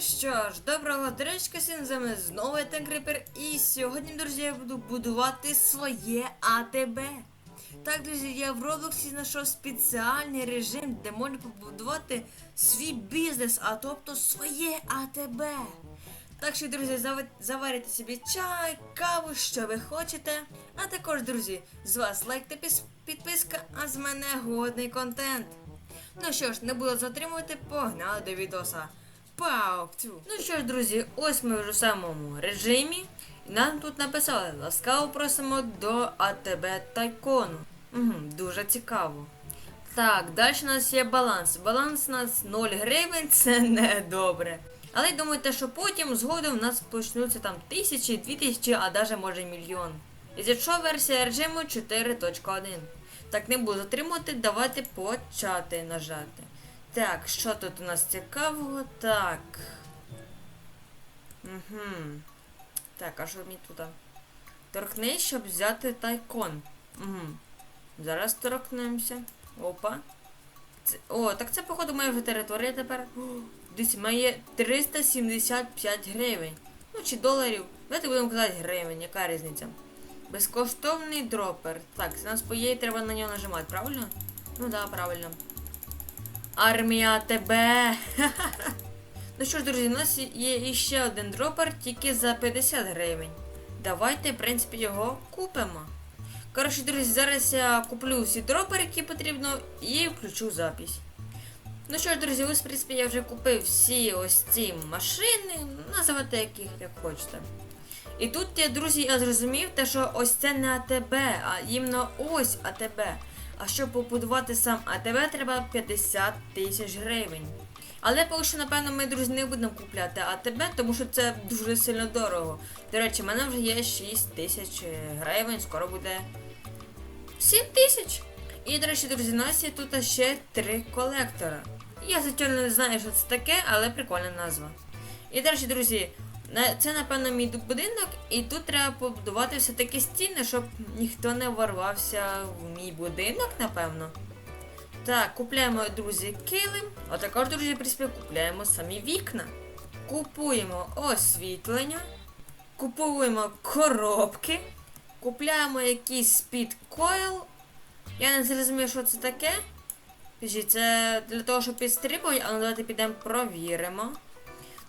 що ж, доброго дречка всім з вами знову я Тенкрипер і сьогодні, друзі, я буду будувати своє АТБ. Так, друзі, я в Роблоксі знайшов спеціальний режим, де можна побудувати свій бізнес, а тобто своє АТБ. Так що, друзі, зава- заварите собі чай, каву, що ви хочете. А також, друзі, з вас лайк та підписка, а з мене годний контент. Ну що ж, не буду затримувати, погнали до відоса. Пау! Тю. Ну що ж, друзі, ось ми вже в самому режимі. І нам тут написали ласкаво просимо до АТБ Тайкону. Угу, дуже цікаво. Так, далі у нас є баланс. Баланс у нас 0 гривень, це не добре. Але й думайте, що потім згодом у нас почнуться там тисячі, дві тисячі, а навіть може мільйон. І якщо версія режиму 4.1. Так, не буду затримувати, давайте почати нажати. Так, що тут у нас цікавого? Так. Угу. Так, а що мені тут? Торкнись, щоб взяти тайкон. Угу. Зараз торкнемося. Опа. Це, о, так це, походу, моя вже територія тепер. О, Дивіться, має 375 гривень. Ну, чи доларів. Давайте будемо казати гривень, яка різниця? Безкоштовний дропер. Так, це нас по її треба на нього нажимати, правильно? Ну да, правильно. Армія тебе. ну що ж, друзі, у нас є іще один дропер тільки за 50 гривень. Давайте, в принципі, його купимо. Коротше, друзі, зараз я куплю всі дропери, які потрібно, і включу запись. Ну що ж, друзі, ось, в принципі, я вже купив всі ось ці машини, називайте яких як хочете. І тут, я, друзі, я зрозумів, те, що ось це не АТБ, а іменно ось АТБ. А щоб побудувати сам АТБ, треба 50 тисяч гривень. Але поки що, напевно, ми, друзі, не будемо купляти АТБ, тому що це дуже сильно дорого. До речі, в мене вже є 6 тисяч гривень, скоро буде 7 тисяч. І, до речі, друзі, у нас є тут ще три колектора. Я, звичайно, не знаю, що це таке, але прикольна назва. І, до речі, друзі, це, напевно, мій будинок, і тут треба побудувати все-таки стіни, щоб ніхто не ворвався в мій будинок, напевно. Так, купляємо, друзі, килим, а також, друзі, в принципі, купляємо самі вікна. Купуємо освітлення, купуємо коробки, купляємо якийсь спідкойл. Я не зрозумів, що це таке. Це для того, щоб підстрибувати, а ну давайте підемо провіримо.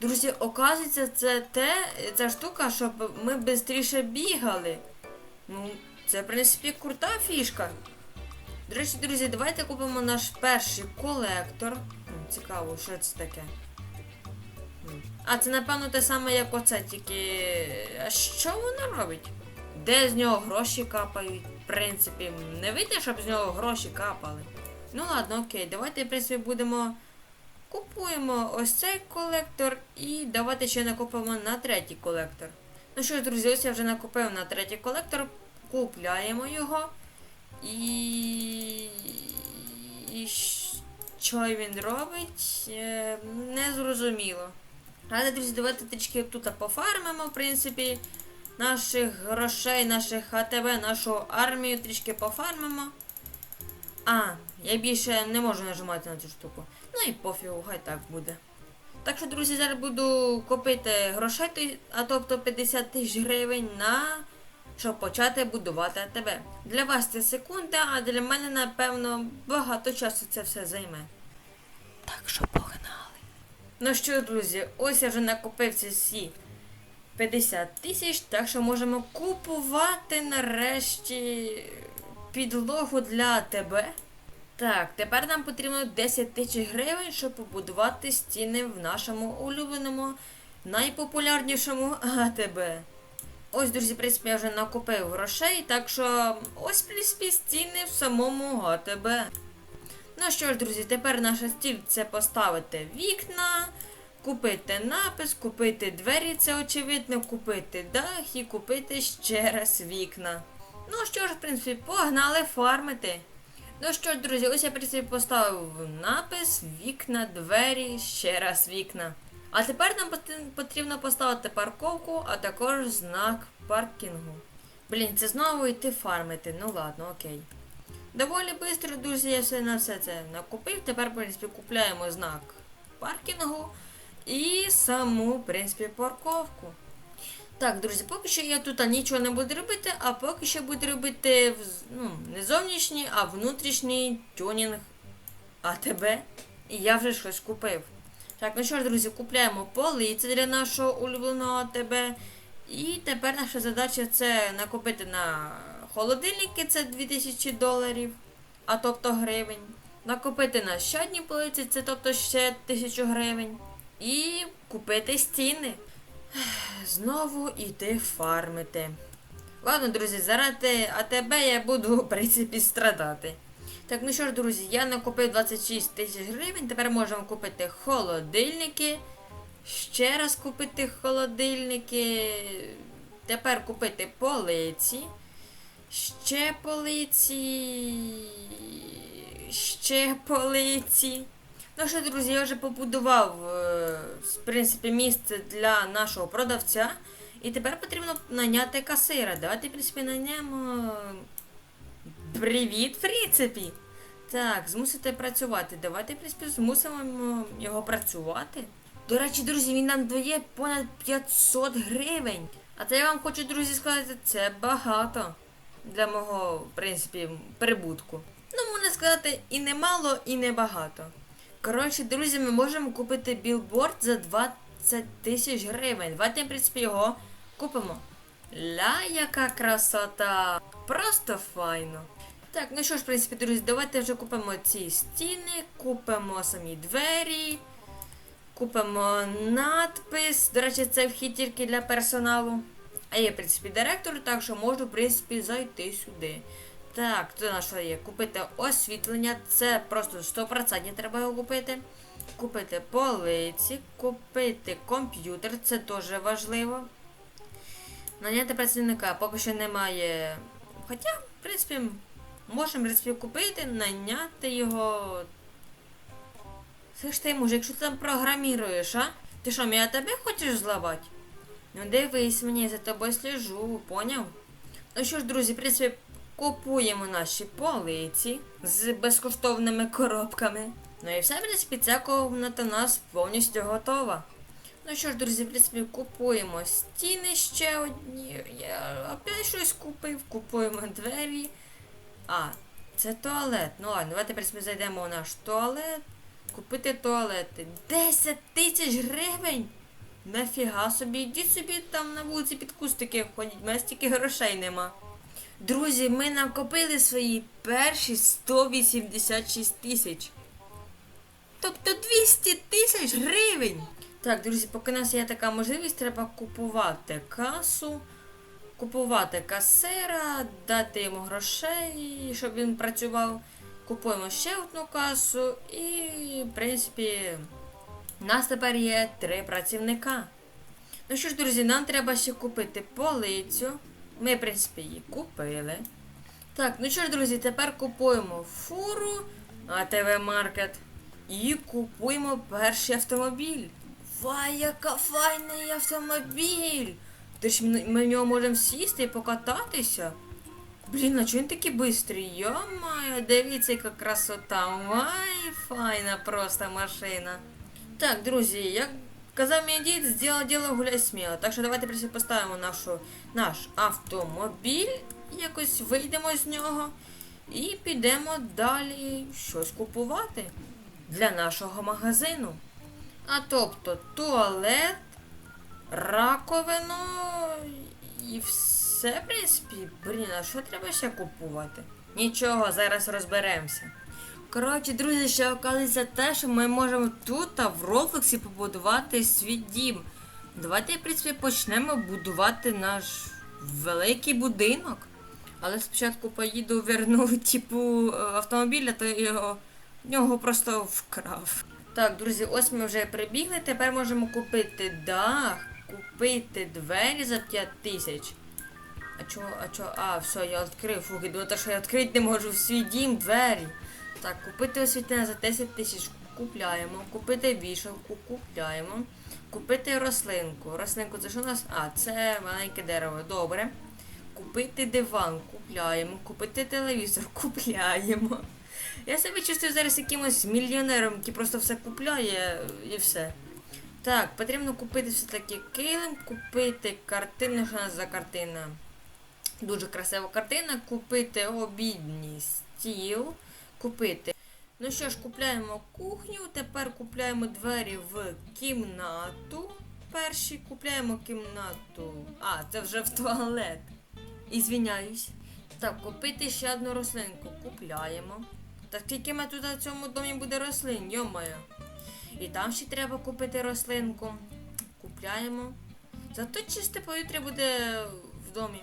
Друзі, оказується, це те, ця штука, щоб ми швидше бігали. Ну, це, в принципі, крута фішка. До речі, друзі, давайте купимо наш перший колектор. Цікаво, що це таке. А, це напевно те саме, як оце, тільки. А що воно робить? Де з нього гроші капають? В принципі, не видно, щоб з нього гроші капали. Ну ладно, окей, давайте, в принципі, будемо. Купуємо ось цей колектор і давайте ще накупимо на третій колектор. Ну що ж, друзі, ось я вже накупив на третій колектор, купляємо його. І. І що він робить? Е, Не зрозуміло. Але, друзі, давайте трішки тут пофармимо, в принципі, наших грошей, наших АТБ, нашу армію трішки пофармимо. А, я більше не можу нажимати на цю штуку. Ну і пофігу, хай так буде. Так що, друзі, зараз буду купити грошей, а тобто 50 тисяч гривень на щоб почати будувати тебе. Для вас це секунда, а для мене, напевно, багато часу це все займе. Так що погнали. Ну що, друзі, ось я вже накупив ці всі 50 тисяч, так що можемо купувати нарешті підлогу для тебе. Так, тепер нам потрібно 10 тисяч гривень, щоб побудувати стіни в нашому улюбленому, найпопулярнішому АТБ. Ось, друзі, в принципі, я вже накупив грошей, так що ось принципі, стіни в самому АТБ. Ну що ж, друзі, тепер наша стіль це поставити вікна, купити напис, купити двері, це очевидно, купити дах і купити ще раз вікна. Ну що ж, в принципі, погнали фармити. Ну що друзі, ось я принципі поставив напис, вікна, двері, ще раз вікна. А тепер нам потрібно поставити парковку, а також знак паркінгу. Блін, це знову йти фармити. Ну ладно, окей. Доволі швидко, друзі, я все на все це накупив. Тепер, в принципі, купляємо знак паркінгу. і саму, в принципі, парковку. Так, друзі, поки що я тут нічого не буду робити, а поки що буду робити ну, не зовнішній, а внутрішній тюнінг АТБ. І я вже щось купив. Так, ну що ж, друзі, купляємо полиці для нашого улюбленого АТБ. І тепер наша задача це накопити на холодильники, це 2000 доларів, а тобто гривень. Накопити на ще полиці, це тобто ще 1000 гривень. І купити стіни. Знову іти фармити. Ладно, друзі, заради АТБ я буду, в принципі, страдати. Так, ну що ж, друзі, я накупив 26 тисяч гривень. Тепер можемо купити холодильники. Ще раз купити холодильники. Тепер купити полиці. Ще полиці. Ще полиці. Ну що, друзі, я вже побудував, е, в принципі, місце для нашого продавця. І тепер потрібно наняти касира. Давайте, в принципі, найнемо. Привіт, в принципі. Так, змусити працювати. Давайте, в принципі, змусимо його працювати. До речі, друзі, він нам дає понад 500 гривень. А це я вам хочу, друзі, сказати, це багато для мого, в принципі, прибутку. Ну, можна сказати, і не мало, і не багато. Коротше, друзі, ми можемо купити білборд за 20 тисяч гривень. Давайте, в принципі, його купимо. Ля, яка красота! Просто файно. Так, ну що ж, в принципі, друзі, давайте вже купимо ці стіни, купимо самі двері, купимо надпис. До речі, це вхід тільки для персоналу. А я, в принципі, директор, так що можу, в принципі, зайти сюди. Так, то на що є? Купити освітлення, це просто 100% треба його купити. Купити полиці, купити комп'ютер, це дуже важливо. Наняти працівника поки що немає. Хоча, в принципі, можемо в принципі, купити, наняти його. Це ти, може, якщо ти там програміруєш, а? Ти що, мене тебе хочеш зламати? Ну дивись мені, за тобою сліжу, поняв? Ну що ж, друзі, в принципі, купуємо наші полиці з безкоштовними коробками. Ну і все, в принципі, ця комната у нас повністю готова. Ну що ж, друзі, в принципі, купуємо стіни ще одні. Я опять щось купив, купуємо двері. А, це туалет. Ну ладно, давайте в принципі, зайдемо у наш туалет. Купити туалети. 10 тисяч гривень! Нафіга собі, йдіть собі там на вулиці під кустики ходіть, у мене стільки грошей нема. Друзі, ми накопили свої перші 186 тисяч. Тобто 200 тисяч гривень. Так, друзі, поки у нас є така можливість, треба купувати касу, купувати касира, дати йому грошей, щоб він працював. Купуємо ще одну касу і, в принципі, у нас тепер є три працівника. Ну що ж, друзі, нам треба ще купити полицю. Ми, в принципі, її купили. Так, ну що ж, друзі, тепер купуємо фуру АТВ Маркет. І купуємо перший автомобіль. Вай, яка файний автомобіль! Ти ж ми в нього можемо сісти і покататися. Блін, а чого він такий бистрий? Йо-моє, дивіться, яка красота. Вай, файна просто машина. Так, друзі, як казав мій дід, зробила діло гуляй сміло. Так що давайте поставимо нашу, наш автомобіль, якось вийдемо з нього і підемо далі щось купувати для нашого магазину. А тобто туалет, раковину і все, в принципі. Блін, а що треба ще купувати? Нічого, зараз розберемося. Коротше, друзі, ще оказується те, що ми можемо тут а в Рофлексі побудувати свій дім. Давайте, в принципі, почнемо будувати наш великий будинок. Але спочатку поїду верну, типу, е, автомобіля, то його нього просто вкрав. Так, друзі, ось ми вже прибігли. Тепер можемо купити дах, купити двері за 5 тисяч. А чого, а чого? А, все, я відкрив. Фух, думаю, те, що я відкрити не можу в свій дім двері. Так, купити освітлення за 10 тисяч купляємо. Купити вішалку купляємо. Купити рослинку. Рослинку це що у нас? А, це маленьке дерево. Добре. Купити диван купляємо. Купити телевізор купляємо. Я себе чувствую зараз якимось мільйонером, який просто все купляє і все. Так, потрібно купити все-таки килим, купити картину, що у нас за картина. Дуже красива картина. Купити обідній стіл. Купити. Ну що ж, купляємо кухню. Тепер купляємо двері в кімнату. Перші купляємо кімнату. А, це вже в туалет. І звіняюсь. Так, купити ще одну рослинку. Купляємо. Так скільки ми тут в цьому домі буде рослин, йомаю. І там ще треба купити рослинку. Купляємо. Зато чисте повітря буде в домі.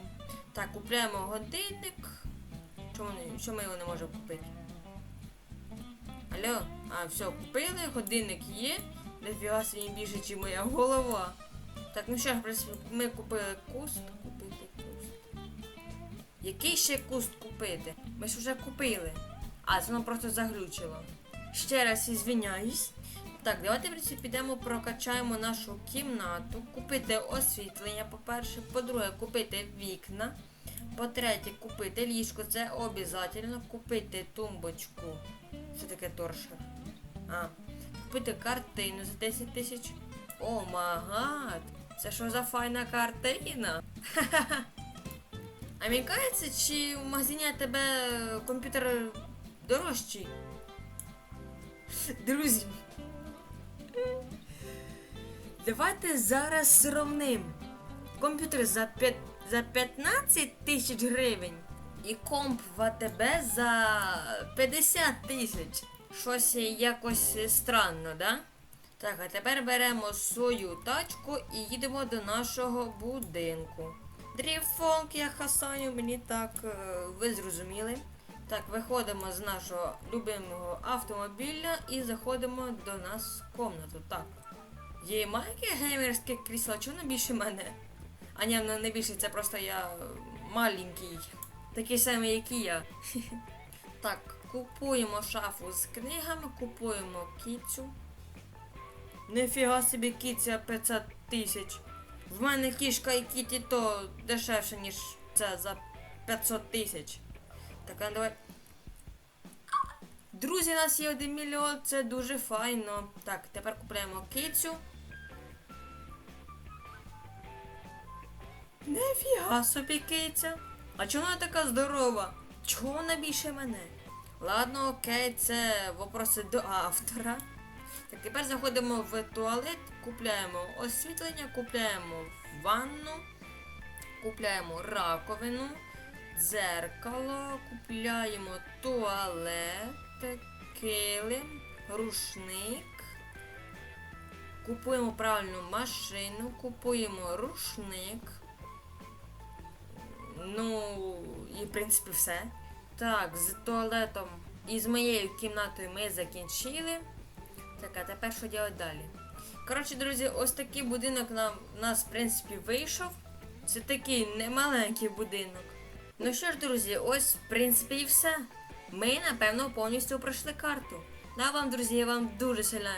Так, купляємо годинник. Чому, чому ми його не можемо купити? Алло, а, все, купили, годинник є. Нафіга собі більше, ніж моя голова. Так, ну що ми купили куст. Купити куст. Який ще куст купити? Ми ж вже купили. А, це воно просто заглючило. Ще раз ізвиняюсь. Так, давайте в принципі, підемо прокачаємо нашу кімнату. Купити освітлення, по-перше. По-друге, купити вікна. По-третє, купити ліжко, це обов'язково. Купити тумбочку. Що таке торшер? А. Купити картину за 10 тисяч. О магад! Це що за файна картина? Ха-ха-ха. А мені чи в магазині тебе комп'ютер дорожчий? Друзі. Давайте зараз сравним. Комп'ютер за, п'ят- за 15 тисяч гривень і комп в АТБ за 50 тисяч. Щось якось странно, да? Так, а тепер беремо свою тачку і їдемо до нашого будинку. Дріфонк я хасаню, мені так, е, ви зрозуміли. Так, виходимо з нашого любимого автомобіля і заходимо до нас в комнату. Так. Є маленьке геймерське крісло, чого не більше мене? А ні, воно не більше, це просто я маленький. Такий самий, як і я. Так, купуємо шафу з книгами, купуємо кіцю. Нефіга собі кіця 500 тисяч. В мене кішка і кіті то дешевше, ніж це за 500 тисяч. Так, а давай. Друзі, у нас є 1 мільйон, це дуже файно. Так, тепер купуємо кицю. Нефіга собі киця. А чому вона така здорова? Чого вона більше мене? Ладно, окей, це вопроси до автора. Так, тепер заходимо в туалет, купляємо освітлення, купляємо ванну, купляємо раковину, дзеркало, купляємо туалет, килим, рушник. Купуємо правильну машину, купуємо рушник. Ну, і в принципі все. Так, з туалетом і з моєю кімнатою ми закінчили. Так, а тепер що робити далі? Коротше, друзі, ось такий будинок нам у нас, в принципі, вийшов. Це такий немаленький будинок. Ну що ж, друзі, ось, в принципі, і все. Ми, напевно, повністю пройшли карту. Ну а вам, друзі, я вам дуже сильно,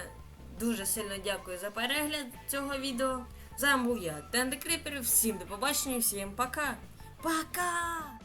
дуже сильно дякую за перегляд цього відео. З вами був я, Тенде Кріпер. Всім до побачення, всім пока. Пока!